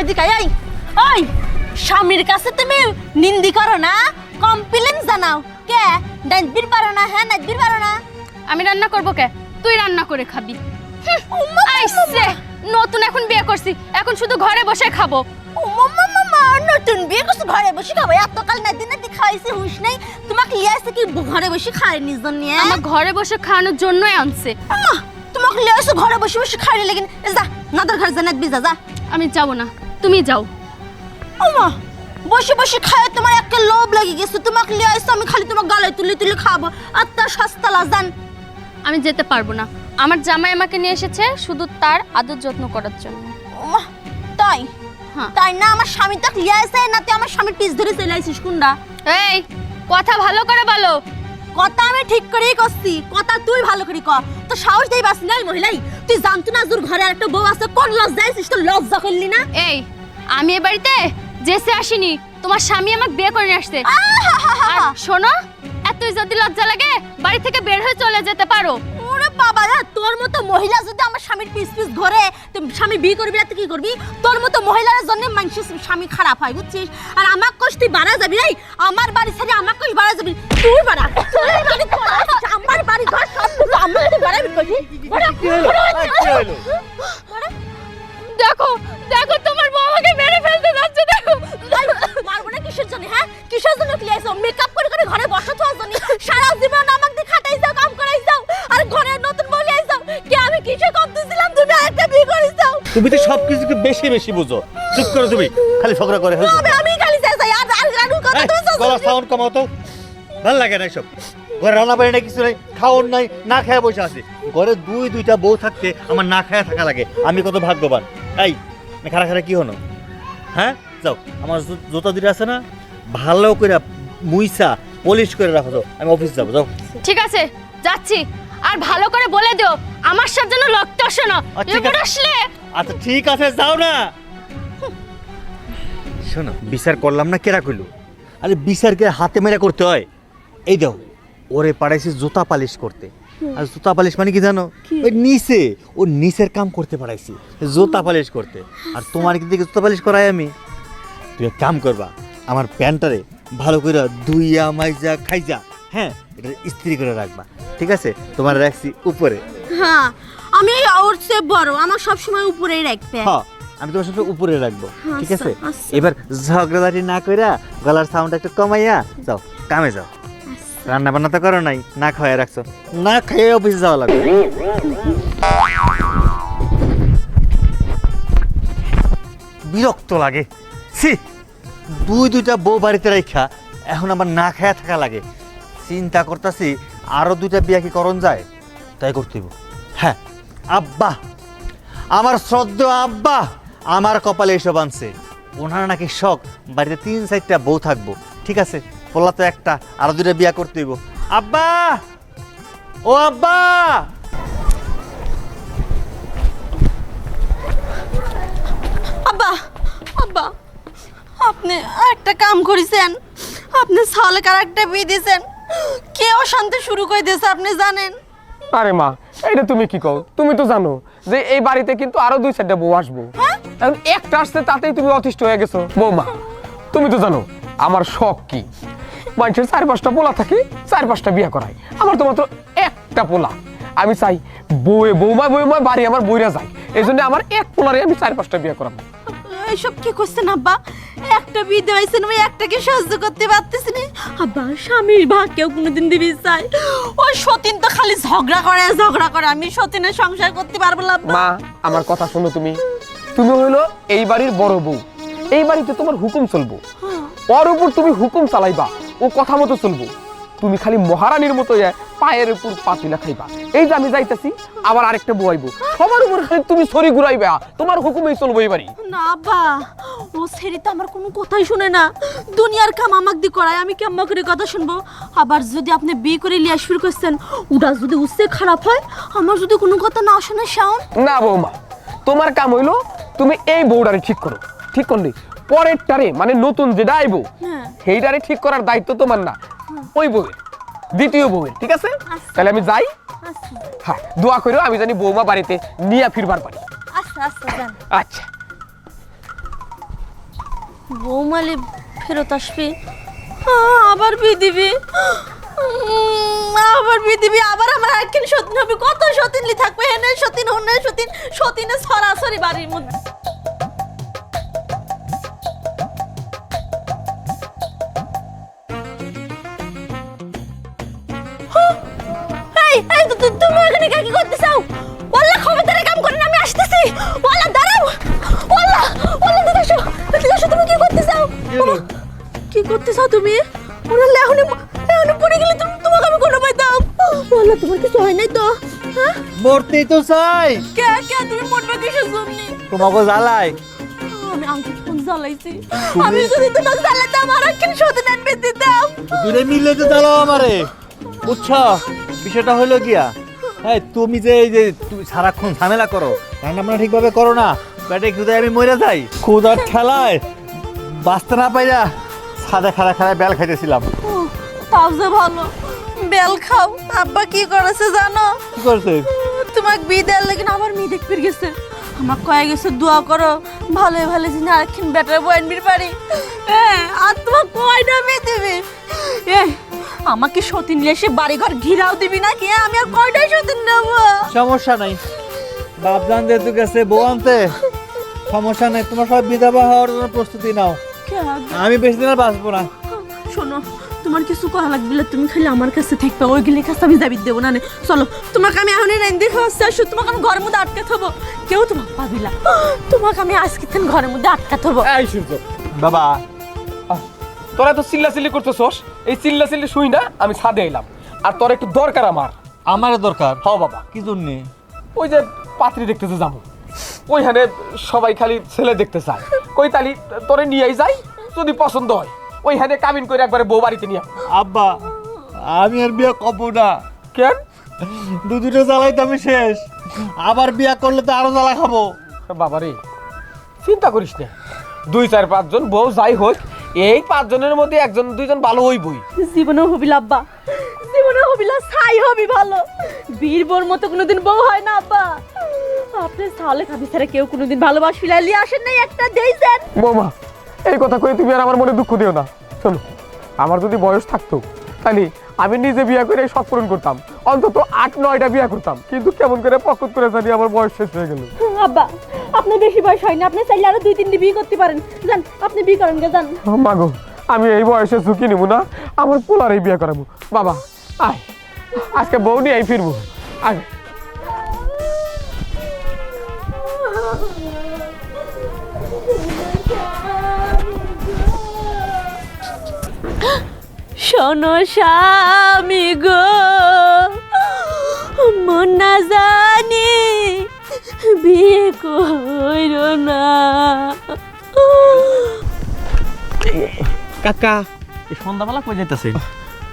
এদিকে আয় ওই স্বামীর কাছে তুমি নিন্দি করো না কমপ্লেন জানাও। কে? নাচবির পারো না হ্যাঁ নাচবির পারো না। আমি রান্না করব কে? তুই রান্না করে খাবি। আইসে নতুন এখন বিয়ে করছি এখন শুধু ঘরে বসে খাব। নতুন বিয়ে করছ ঘরে বসে খাব। এতকাল নাতি নাতি খাইছে হুঁশ নেই। তোমাকে লিয়ে আসছে কি ঘরে বসে খায় নিজজন নিয়ে আমার ঘরে বসে খাওয়ানোর জন্যই আনছে। তোমাকে লিয়ে আসছে ঘরে বসে বসে খাই লেগিন। যা নাদার ঘর যা নাচবি যা যা। আমি যাব না। তুমি যাও। আম্মা বসে বসে খায় তোমার একটা লোভ লেগে গেছে। তোমাকে লিয়ে আসছে আমি খালি তোমার গালে তুলে তুলে খাব। আর তার সস্তা লাজান। আমি যেতে পারব না। আমার জামাই আমাকে নিয়ে এসেছে শুধু তার আদর যত্ন করার জন্য। ওমা, তাই? হ্যাঁ। তাই না আমার স্বামী তাক লিয়ে আসে না তুই আমার স্বামীর পিস ধরে চলে আসিস কুন্ডা? এই কথা ভালো করে বলো। কথা আমি ঠিক করেই করছি। কথা তুই ভালো করে কর তো সাহস দেই বাস না মহিলাই। তুই জানতো না তোর ঘরে একটা বউ আছে কোন লজ্জা আছিস তো লজ্জা করলি না? এই আমি এ বাড়িতে জেসে আসিনি তোমার স্বামী আমাকে বিয়ে করে নিয়ে আসছে। আর। শোনো এতই যদি লজ্জা লাগে বাড়ি থেকে বের হয়ে চলে যেতে পারো। বাবা রে তোর মতো মহিলা যদি আমার স্বামীর পিস পিস ধরে তুই স্বামী বিয়ে করবি না তুই কি করবি? তোর মতো মহিলার জন্য মানুষের স্বামী খারাপ হয় বুঝছিস? আর আমার কষ তুই বাড়া যাবি রে আমার বাড়ি ছেড়ে আমার কষ বাড়া যাবি তুই বাড়া। তোর বাড়ি আমার বাড়ি ঘর সব কিছু আমার তুই বাড়াবি কষি বাড়া, বাড়া, বাড়া। দেখো দেখো তোমার আমাকে মেরে ফেলতে যাচ্ছে দেখো। মারবো না কিসের জন্য হ্যাঁ? কিসের জন্য কি মেকআপ করে করে ঘরে বসে তো জন্য সারা জীবন তুমি তো সব কিছুকে বেশি বেশি বুঝো। চুপ করো তুমি খালি ঝগড়া করে ফেলছো আমি খালি চাই আর আর আর কথা চাও গলা সাউন্ড কমাও তো। ভালো লাগে না সব ঘরে রান্না বাড়ি নাই কিছু নাই খাওয়ার নাই না খেয়ে বসে আছি। ঘরে দুই দুইটা বউ থাকতে আমার না খায়া থাকা লাগে। আমি কত ভাগ্যবান। এই খারা খারা কি হলো? হ্যাঁ? যাও আমার জুতা দুটো আছে না? ভালো করে মুইসা পলিশ করে রাখো যাও। আমি অফিস যাব যাও। ঠিক আছে যাচ্ছি। আর ভালো করে বলে দিও আমার সাথে যেন রক্ত আসে না আচ্ছা, ঠিক আছে। আসলে আচ্ছা ঠিক আছে যাও না। শোনো বিচার করলাম না কেরা কইলো? আরে বিচারকে হাতে মেরে করতে হয়। এই দাও ওরে পাঠাইছি জুতা পালিশ করতে। আর জুতা পালিশ মানে কি জানো? ওই নিচে ও নিচের কাম করতে পাঠাইছি জুতা পালিশ করতে। আর তোমার কি দিকে জুতা পালিশ করাই আমি? তুই এক কাম করবা আমার প্যান্টারে ভালো করে ধুইয়া মাইজা খাইজা হ্যাঁ এটা ইস্ত্রি করে রাখবা। ঠিক আছে? তোমার রাখছি উপরে। হ্যাঁ আমি ওর চেয়ে বড় আমার সব সময় উপরেই রাখবে। হ্যাঁ আমি তোমার সাথে উপরে রাখব ঠিক আছে? আচ্ছা, আচ্ছা। এবার ঝগড়াঝাটি না কইরা গলার সাউন্ড একটু কমাইয়া যাও কামে যাও। রান্না বান্না তো করো নাই না খাওয়াই রাখছো। না খেয়ে অফিসে যাওয়া লাগবে। বিরক্ত লাগে। ছি দুই দুইটা বউ বাড়িতে রেখা এখন আমার না খায়া থাকা লাগে। চিন্তা করতেছি আরও দুইটা বিয়া কি করণ যায়? তাই করতেইব হ্যাঁ। আব্বা আমার শ্রদ্ধ আব্বা আমার কপালে এসব আনছে। ওনার নাকি শখ বাড়িতে তিন চারটা বউ থাকব ঠিক আছে? বললা তো একটা আরও দুটা বিয়া করতে হইব। আব্বা! ও আব্বা! আব্বা আব্বা আপনি একটা কাম করেছেন। আপনি সরকার একটা বিয়ে দিয়েছেন। কে অশান্তি শুরু করে দিয়েছে আপনি জানেন? আরে মা এটা তুমি কি কও? তুমি তো জানো যে এই বাড়িতে কিন্তু আরও দুই চারটা বউ আসব। এখন একটা আসছে, তাতেই তুমি অতিষ্ঠ হয়ে গেছো। বৌমা, তুমি তো জানো আমার শখ কি? মানুষের চার পাঁচটা পোলা থাকে, চার পাঁচটা বিয়ে করাই। আমার তো মাত্র একটা পোলা। আমি চাই বউয়ে বৌমা বৌমা, বাড়ি আমার বইরা যায়। এই জন্য আমার এক পোলারে আমি চার পাঁচটা বিয়ে করাবো। এইসব কি করছেন আব্বা? একটা বিয়ে দেওয়াইছেন আমি একটাকে সহ্য করতে পারতেছি না। আব্বা স্বামীর কোনোদিন দিবি চাই। ওই সতীন তো খালি ঝগড়া করে ঝগড়া করে। আমি সতীনের সংসার করতে পারব না মা আমার কথা শোনো তুমি। তুমি হইল এই বাড়ির বড় বউ। এই বাড়িতে তোমার হুকুম চলবো। ওর উপর তুমি হুকুম চালাইবা। ও কথা মতো চলবো। তুমি খালি মহারানীর মতো পায়ের উপর পাতিলা খাইবা। এই যে আমি যাইতাছি আবার আরেকটা বইবো সবার উপর খালি তুমি ছড়ি ঘুরাইবা তোমার হুকুমেই চলবো বাড়ি। না আব্বা ও ছেড়ে তো আমার কোনো কথাই শুনে না। দুনিয়ার কাম আমাক দি করায় আমি কেমন করে কথা শুনব? আবার যদি আপনি বিয়ে করে লিয়া শুরু করছেন ওটা যদি উসে খারাপ হয় আমার যদি কোনো কথা না শুনে শাওন? না বৌমা তোমার কাম হইল তুমি এই বউটারে ঠিক করো। ঠিক করলি পরের টারে মানে নতুন যেটা আইবো হ্যাঁ। সেইটারে ঠিক করার দায়িত্ব তোমার না। ওই বউয়ের দ্বিতীয় বউয়ের ঠিক আছে? তাহলে আমি যাই। আচ্ছা। হ্যাঁ দোয়া করো আমি জানি বৌমা বাড়িতে নিয়ে ফিরবার পারি। আচ্ছা আচ্ছা আচ্ছা। বৌমালি ফেরত আসবে? আবার বিয়ে দিবি? আবার বিয়ে দিবি? আবার আমার একদিন সতীন হবে? কত সতীনলি থাকবে? হেনে সতীন হনে সতীন সতীনে সরাসরি বাড়ির মধ্যে। তুমি কি করতে চাও? ওল্লা খবরদারে কাম করেন আমি আসতেছি। দাঁড়াও। তুমি কি করতে চাও? কি তুমি? ওরা লেহনে লেহনে পড়ে গেলে তুমি তোমাকে আমি কোনো পাই দাও। ওল্লা তোমার কিছু হয় নাই তো? হ্যাঁ? মরতেই তো চাই। কে কে তুমি মরবে কিসের জন্য? তোমাকে জ্বালাই। আমি আঙ্কি ফোন জ্বালাইছি। আমি যদি তোমাকে জ্বালাতাম আর একদিন সতীন আনবে দিতাম। মিলে তো জ্বালাও আমারে। বুঝছ? বিষয়টা হলো গিয়া। হ্যাঁ তুমি যে এই যে তুমি সারাক্ষণ ঝামেলা করো রান্না বান্না ঠিকভাবে করো না পেটে ক্ষুদায় আমি মরে যাই। ক্ষুদার ঠেলায় বাঁচতে না পাইরা সাদা খাড়া খাড়ায় বেল খাইতেছিলাম। ও, তাও যে ভালো। বেল খাও আব্বা কি করেছে জানো? কি করছে? তোমাকে বিয়ে দেওয়ার লেগে আবার মেয়ে দেখতে গেছে। আমার কয়ে গেছে দোয়া করো ভালো ভালো জিনিস আরেকদিন বেটার বই আনবির পারি। হ্যাঁ আর তোমার কয়টা মেয়ে দেবে? এ আমাকে সতীন নিয়ে এসে বাড়িঘর ঘিরাও দিবি না কি আমি আর কয়টাই সতীন নেব? সমস্যা নাই। বাপজান যেহেতু গেছে বউ আনতে সমস্যা নাই। তোমার সব বিধবা হওয়ার জন্য প্রস্তুতি নাও। আমি বেশি দিন আর বাঁচবো না। শোনো তোমার কিছু করা লাগবে না, তুমি খালি আমার কাছে থাকবে ওই ওইগুলি কাছে আমি দাবি দেবো না নে। চলো তোমাকে আমি এখন রাইন দেখে আসছি আসো তোমাকে আমি ঘরের মধ্যে আটকে থবো। কেউ তোমাকে পাবি না। তোমাকে আমি আজকে থেকে ঘরের মধ্যে আটকে থবো। বাবা তোরা তো চিল্লাচিল্লি করতেছস এই চিল্লা চিল্লি শুই না আমি ছাদে এলাম। আর তোর একটু দরকার আমার। আমার দরকার। হ বাবা। কি জন্যে? ওই যে পাত্রী দেখতেছে যাব ওইখানে সবাই খালি ছেলে দেখতে চায়। কই তালি তোরে নিয়েই যাই যদি পছন্দ হয়। ওইখানে কামিন করে একবারে বউ বাড়িতে নিয়ে আব্বা আমি আর বিয়ে কব না। কেন? দু দুটো জ্বালাই তো আমি শেষ। আবার বিয়া করলে তো আরও জ্বালা খাব। বাবা রে চিন্তা করিস না। দুই চার পাঁচজন বউ যাই হোক এই পাঁচজনের মধ্যে একজন দুইজন ভালো হইবই। জীবনে হবি আব্বা জীবনে হবিলা ছাই হবি ভালো। বীর বোর মতো কোনোদিন বউ হয় না আব্বা। আপনি তাহলে খাবি ছাড়া কেউ কোনোদিন ভালোবাস ফিলাইলি আসেন নাই একটা দেই দেন বৌমা এই কথা কই তুমি আর আমার মনে দুঃখ দিও না। চলো আমার যদি বয়স থাকতো তাহলে আমি নিজে বিয়ে করে সব পূরণ করতাম। অন্তত আট নয়টা বিয়ে করতাম। কিন্তু কেমন করে পকত করে জানি আমার বয়স শেষ হয়ে গেল। আব্বা আপনি বেশি বয়স হয়নি আপনি চাইলে আরও দুই তিনটি বিয়ে করতে পারেন। জান আপনি বিয়ে করেন গে যান। মাগো আমি এই বয়সে ঝুঁকি নিব না। আমার পোলারই বিয়ে করাবো। বাবা আয়। আজকে বউ নিয়ে ফিরবো। আয়। শোনো স্বামী গো। মন না জানি বিয়ে করো না। কাকা। এই সন্ধ্যাবেলা কই যাইতেছে?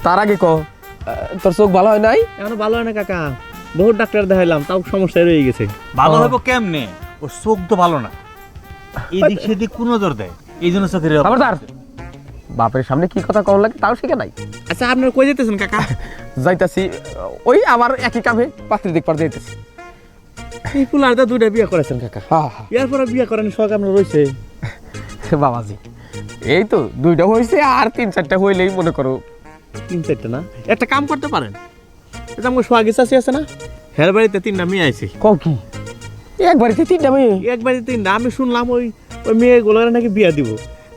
তার আগে ক তোর চোখ ভালো হয় নাই? এখনও ভালো হয় না কাকা। বহুত ডাক্তার দেখাইলাম তাও সমস্যা রয়ে গেছে। ভালো ও। কেমনে? ওর চোখ তো ভালো না। এদিক সেদিক কোন নজর দেয়। এই জন্য চোখের খবরদার। বাপের সামনে কি কথা কম লাগে তাও শিখে নাই। আচ্ছা আপনার কই যেতেছেন কাকা? যাইতাছি ওই আমার একই কামে পাত্রী দেখবার যাইতেছি। এই ফুলার দা দুইটা বিয়ে করেছেন কাকা। এর পরে বিয়ে করেন শখ আপনার রয়েছে বাবাজি এই তো দুইটা হয়েছে আর তিন চারটা হইলেই মনে করো। তিন চারটে না? একটা কাম করতে পারেন। এটা আমার সোয়াগি চাষি আছে না? হের বাড়িতে তিনটা মেয়ে আছে কও কি? এক বাড়িতে তিনটা মেয়ে? এক বাড়িতে তিনটা। আমি শুনলাম ওই ওই মেয়েগুলোর নাকি বিয়ে দিব।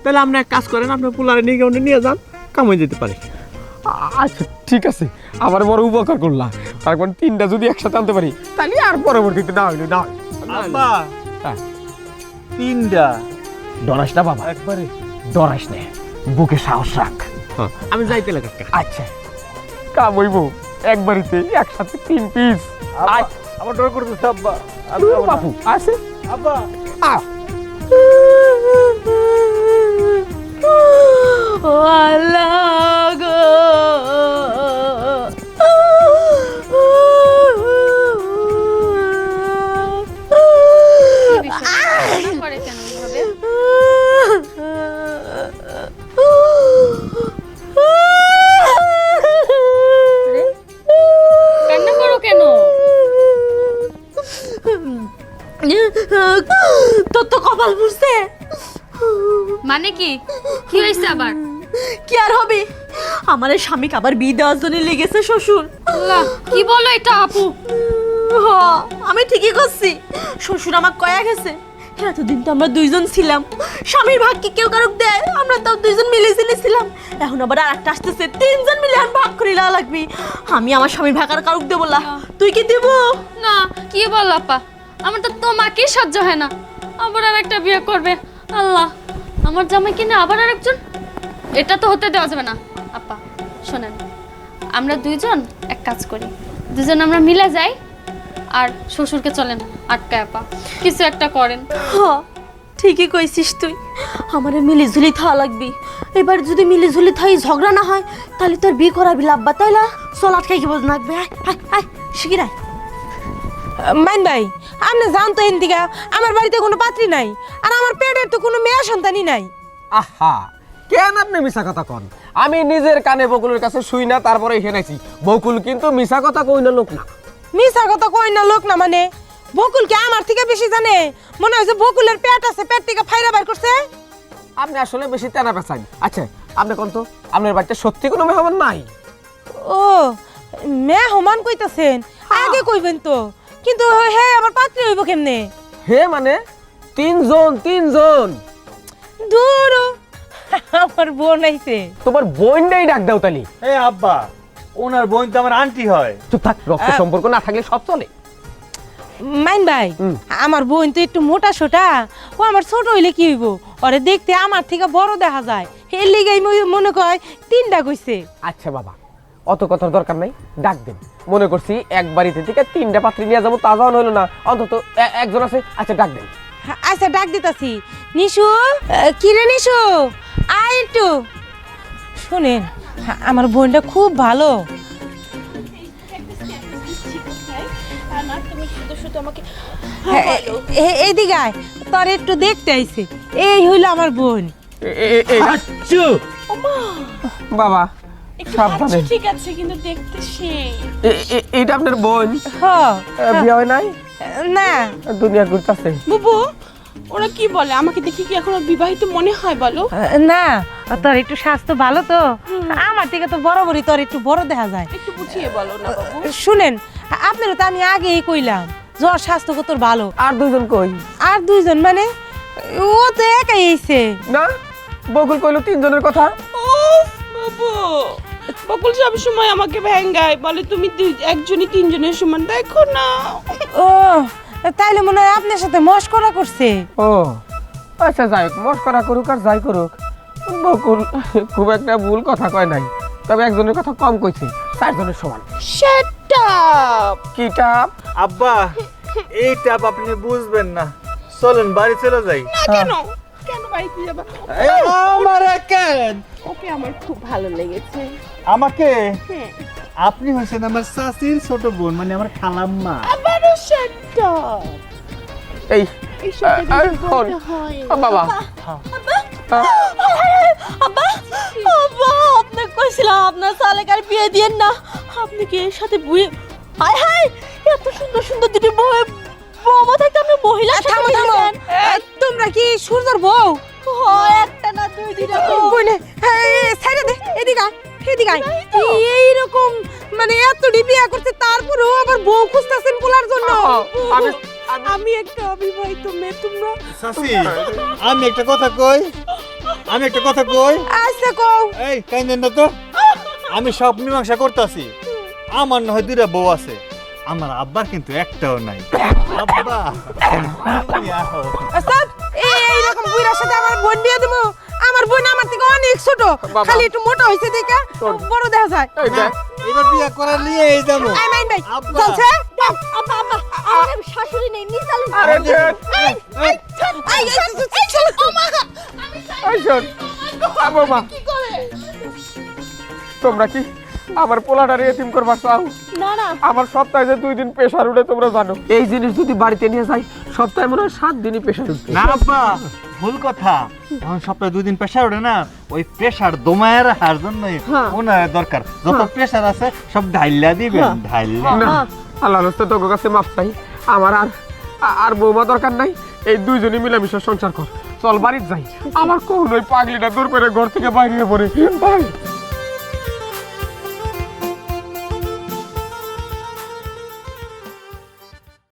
তাহলে আপনি এক কাজ করেন আপনার পোলারে নিয়ে গিয়ে নিয়ে যান কাম হয়ে যেতে পারে। আচ্ছা ঠিক আছে। আমার বড় উপকার করলাম তারপর তিনটা যদি একসাথে আনতে পারি তাহলে আর পরবর্তীতে না হইল না আব্বা হ্যাঁ। তিনটা। ডরাস না বাবা। একবারে। ডরাস নে। বুকে সাহস রাখ। আমি যাইতে লাগে আচ্ছা। কাম হইব। এক একসাথে তিন পিস আচ্ছা। আমার ডর করতেছে আব্বা। বাপু আছে। আব্বা। আ। ও আল্লাহ গো। তোর তো কপাল বুঝছে মানে কি? কি হয়েছে আবার? কি আর হবে? আমার স্বামীকে আবার বিয়ে দেওয়ার জন্য লেগেছে শ্বশুর। আল্লাহ কি বলো এটা আপু? হ, আমি ঠিকই করছি। শ্বশুর আমার কয়া গেছে এতদিন তো আমরা দুইজন ছিলাম। স্বামীর ভাগ কি কেউ কারক দেয়? আমরা তো দুইজন মিলে ছিলাম এখন আবার আর একটা আসতেছে তিনজন মিলে আর ভাগ করে নেওয়া লাগবে। আমি আমার স্বামীর ভাগ আর কারক দেবো না। তুই কি দিব? না কি বলো আপা? আমার তো তোমাকেই সহ্য হয় না। আবার আর একটা বিয়ে করবে। আল্লাহ আমার জামাই কিনে আবার আর একজন এটা তো হতে দেওয়া যাবে না। আপা শোনেন আমরা দুইজন এক কাজ করি। দুজন আমরা মিলে যাই আর শ্বশুরকে চলেন আটকায় আপা। কিছু একটা করেন। হ ঠিকই কইছিস তুই। আমারে মিলিঝুলি থাকা লাগবি। এবার যদি মিলিঝুলি থাই ঝগড়া না হয় তাহলে তোর বিয়ে করাবি লাভবা তাই না? চল আটকাই কি বল লাগবে? আয় আয় আয় শিগির আয়। মাইন ভাই আপনি জান তো এদিকে। আমার বাড়িতে কোনো পাত্রী নাই আর আমার পেটের তো কোনো মেয়ে সন্তানই নাই। আহা কেন আপনি মিশা কথা কন? আমি নিজের কানে বকুলের কাছে শুই না তারপরে এখানে আইছি বকুল কিন্তু মিশা কথা কই না লোক না। মিশা কথা কই না লোক না মানে? বকুল কি আমার থেকে বেশি জানে? মনে হয় যে বকুলের পেট আছে পেট থেকে ফাইরা বার করছে। আপনি আসলে বেশি তেনা পেঁচান আচ্ছা আপনি কোন তো? আপনার বাড়িতে সত্যি কোনো মেহমান নাই? ও মেয়ে হমান কইতাছেন আগে কইবেন তো। কিন্তু হে আমার পাত্রী হইব কেমনে? হে মানে? তিনজন তিনজন। দূর আমার বোন আইছে। তোমার বোনটাই ডাক দাও তালি এ আব্বা ওনার বোন তো আমার আন্টি হয়। চুপ থাক রক্ত সম্পর্ক না থাকলে সব চলে। মাইন ভাই আমার বোন তো একটু মোটা সোটা। ও আমার ছোট হইলে কি হইব? ওরে দেখতে আমার থেকে বড় দেখা যায়। এর লিগাই মই- মনে কয় তিনটা কইছে। আচ্ছা বাবা অত কথার দরকার নাই ডাক দেন। মনে করছি এক বাড়িতে থেকে তিনটা পাত্রী নিয়ে যাব তা যাওয়া হলো না। অন্তত এ- একজন আছে আচ্ছা ডাক দেন। আচ্ছা ডাক দিতাছি। নিশু আহ, কি রে নিশু? আয় একটু। শুনেন হ্যাঁ, আমার বোনটা খুব ভালো। হ্যাঁ, এইদিকে আয়। তোর একটু দেখতে আইছে। এই হইল আমার বোন। বাবা সাবধানে। ঠিক আছে কিন্তু দেখতে সেই এ- এ- এইটা আপনার বোন? হ। এ, বিয়ে হয় নাই? না। দুনিয়া ঘুরতেছে। বুবু ওরা কি বলে? আমাকে দেখি কি এখনও বিবাহিত মনে হয় বলো? না তোর একটু স্বাস্থ্য ভালো তো। আমার থেকে তো বরাবরই তোর একটু বড় দেখা যায়। একটু বুঝিয়ে বলো না বাবু। শুনেন আপনারও তো আমি আগেই কইলাম জ্বর স্বাস্থ্য তোর ভালো। আর দুইজন কই? আর দুইজন মানে ও তো একাই এসে। না? বকুল কইলো তিনজনের কথা? উফ, বাবু। বকুল সব সময় আমাকে ভেঙ্গায় বলে তুমি দুই- একজনই তিনজনের সমান দেখো না। ও তাইলে মনে হয় আপনার সাথে মস্করা করছে। ও আচ্ছা যাই হোক মস্করা করুক আর যাই করুক। বকুল খুব একটা ভুল কথা কয় নাই তবে একজনের কথা কম কইছে চারজনের সমান। শাট আপ কিটা? আব্বা এইটা আপনি বুঝবেন না। চলেন বাড়ি চলে যাই। না কেন? কেন বাড়িতে যাবা? আমার কেন ওকে আমার খুব ভালো লেগেছে। আমাকে? হ্যাঁ। আপনি হয়েছেন আমার শাশির ছোট বোন মানে আমার খালাম্মা। আবারও শাট এই বাবা। আব্বা আব্বা। কইছিলাম আপনার সালেকার বিয়ে দিয়েন না। আপনি কি এর সাথে বুয়ে হায় হায় এত সুন্দর সুন্দর দুটি বউ বউ থাকতে আপনি মহিলা থামো থামো। এ, তোমরা কি সূর্যর বউ? হয় একটা না দুই দুইটা বউ কইনে সাইডে দে এদিকে আয়, এদিকে আয়। এইরকম মানে এত বিয়া করছে তারপরেও আবার বউ খুঁজতেছেন পোলার জন্য। আমি আমি একটা অবিবাহিত মেয়ে তোমরা শাশি আমি একটা কথা কই? আমি একটা কথা কই? আচ্ছা কও। এই কাইন্দেন না তো। আমি সব মীমাংসা করতেছি। আমার না হয় দুইটা বউ আছে। আমার আব্বার কিন্তু একটাও নাই। আব্বা ছোট। খালি একটু মোটা হয়েছে দেখা বড় দেখা যায়। এবার বিয়া করার নিয়ে এই যাব। আই মাইন ভাই চলছে? আব্বা আব্বা আমার শাশুড়ি নেই আরে দেখ এই, এই, এই, চলো। এই শোন আ বাবা তোমরা কি আমার পোলাটারে এতিম করবার চাও? না না। আমার সপ্তাহে যে দুই দিন প্রেশার উঠে তোমরা জানো। এই জিনিস যদি বাড়িতে নিয়ে যাই সপ্তাহে মনে হয় সাত দিনই প্রেশার উঠবে। না আব্বা ভুল কথা। এখন সপ্তাহে দুই দিন প্রেশার ওঠে না ওই প্রেশার দমায় রাখার জন্যই ওনার দরকার। যত প্রেশার আছে সব ঢাইলা দিবেন ঢাইলা। না আল্লাহ রাস্তা তোর কাছে মাপ চাই। আমার আর আর বৌমা দরকার নাই। এই দুইজনই মিলামিশা সংসার কর। চল বাড়ির যাই। আমার কোন ওই পাগলিটা দূর করে ঘর থেকে বাইরে পড়ে। বাড়ি